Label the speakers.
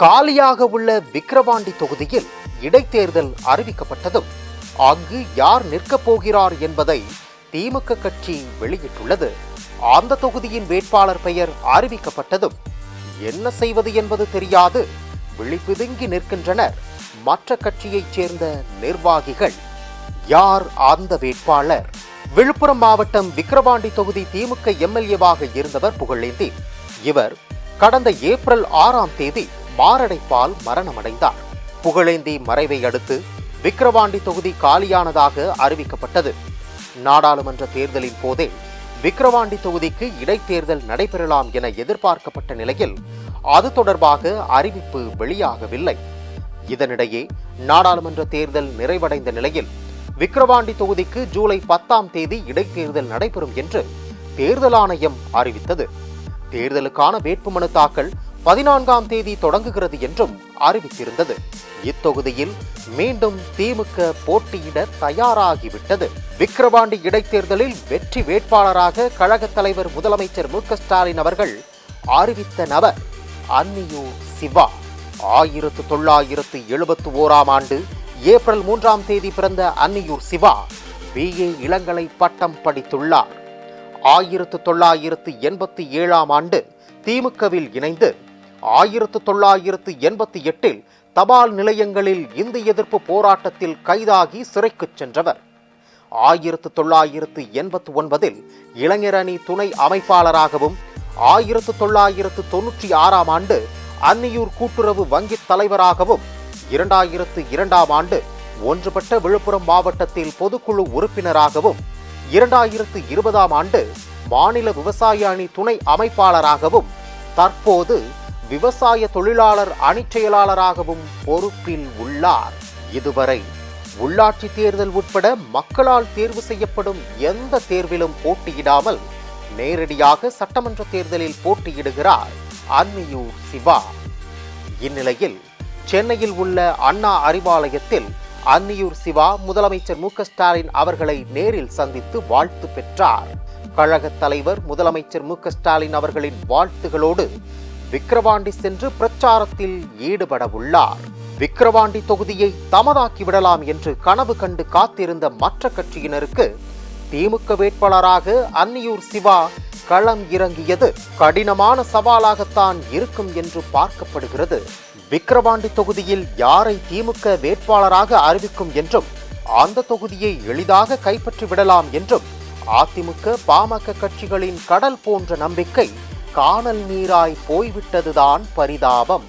Speaker 1: காலியாக உள்ள விக்கிரவாண்டி தொகுதியில் இடைத்தேர்தல் அறிவிக்கப்பட்டதும் அங்கு யார் நிற்கப் போகிறார் என்பதை திமுக கட்சி வெளியிட்டுள்ளது. அந்த தொகுதியின் வேட்பாளர் பெயர் அறிவிக்கப்பட்டதும் என்ன செய்வது என்பது தெரியாது. விழிபிதுங்கி நிற்கின்றனர் மற்ற கட்சியைச் சேர்ந்த நிர்வாகிகள். யார் அந்த வேட்பாளர்? விழுப்புரம் மாவட்டம் விக்கிரவாண்டி தொகுதி திமுக எம்எல்ஏவாக இருந்தவர் புகழேந்தி. இவர் கடந்த ஏப்ரல் ஆறாம் தேதி மாரடைப்பால் மரணமடைந்தார். புகழேந்தி மறைவை அடுத்து விக்கிரவாண்டி தொகுதி காலியானதாக அறிவிக்கப்பட்டது. நாடாளுமன்ற தேர்தலின் போதே விக்கிரவாண்டி தொகுதிக்கு இடைத்தேர்தல் நடைபெறலாம் என எதிர்பார்க்கப்பட்ட நிலையில் அது தொடர்பாக அறிவிப்பு வெளியாகவில்லை. இதனிடையே நாடாளுமன்ற தேர்தல் நிறைவடைந்த நிலையில் விக்கிரவாண்டி தொகுதிக்கு ஜூலை பத்தாம் தேதி இடைத்தேர்தல் நடைபெறும் என்று தேர்தல் ஆணையம் அறிவித்தது. தேர்தலுக்கான வேட்புமனு தாக்கல் பதினான்காம் தேதி தொடங்குகிறது என்றும் அறிவித்திருந்தது. இத்தொகுதியில் மீண்டும் திமுக போட்டியிட தயாராகிவிட்டது. விக்கிரவாண்டி இடைத்தேர்தலில் வெற்றி வேட்பாளராக கழகத் தலைவர் முதலமைச்சர் மு க ஸ்டாலின் அவர்கள் அறிவித்த நபர் அன்னியூர் சிவா. ஆயிரத்து தொள்ளாயிரத்து எழுபத்து ஓராம் ஆண்டு ஏப்ரல் மூன்றாம் தேதி பிறந்த அன்னியூர் சிவா பிஏ இளங்கலை பட்டம் படித்துள்ளார். ஆயிரத்து தொள்ளாயிரத்து எண்பத்தி ஏழாம் ஆண்டு திமுகவில் இணைந்து ஆயிரத்து தொள்ளாயிரத்து எண்பத்தி எட்டில் தபால் நிலையங்களில் இந்தி எதிர்ப்பு போராட்டத்தில் கைதாகி சிறைக்குச் சென்றவர். ஆயிரத்து தொள்ளாயிரத்து எண்பத்தி ஒன்பதில் இளைஞரணி துணை அமைப்பாளராகவும் ஆயிரத்து தொள்ளாயிரத்து தொன்னூற்றி ஆறாம் ஆண்டு அன்னியூர் கூட்டுறவு வங்கித் தலைவராகவும் இரண்டாயிரத்து இரண்டாம் ஆண்டு ஒன்றுபட்ட விழுப்புரம் மாவட்டத்தில் பொதுக்குழு உறுப்பினராகவும் இரண்டாயிரத்து இருபதாம் ஆண்டு மாநில விவசாய அணி துணை அமைப்பாளராகவும் தற்போது விவசாய தொழிலாளர் அணிச் செயலாளராகவும் பொறுப்பில் உள்ளார். இதுவரை உள்ளாட்சி தேர்தல் உட்பட மக்களால் தேர்வு செய்யப்படும் எந்த தேர்விலும் போட்டியிடாமல் நேரடியாக சட்டமன்ற தேர்தலில் போட்டியிடுகிறார் அன்னியூர் சிவா. இந்நிலையில் சென்னையில் உள்ள அண்ணா அறிவாலயத்தில் அன்னியூர் சிவா முதலமைச்சர் மு ஸ்டாலின் அவர்களை நேரில் சந்தித்து வாழ்த்து பெற்றார். கழகத் தலைவர் முதலமைச்சர் மு ஸ்டாலின் அவர்களின் வாழ்த்துகளோடு விக்கிரவாண்டி சென்று பிரச்சாரத்தில் ஈடுபட உள்ளார் விக்கிரவாண்டி தொகுதியை தமதாக்கி விடலாம் என்று கனவு கண்டு காத்திருந்த மற்ற கட்சியினருக்கு திமுக வேட்பாளராக அன்னியூர் சிவா களம் இறங்கியது. கடினமான சவாலாகத்தான் இருக்கும் என்று பார்க்கப்படுகிறது. விக்கிரவாண்டி தொகுதியில் யாரை திமுக வேட்பாளராக அறிவிக்கும் என்றும் அந்த தொகுதியை எளிதாக கைப்பற்றி விடலாம் என்றும் அதிமுக பாமக கட்சிகளின் கடல் போன்ற நம்பிக்கை காணல் நீராய் போய்விட்டதுதான் பரிதாபம்.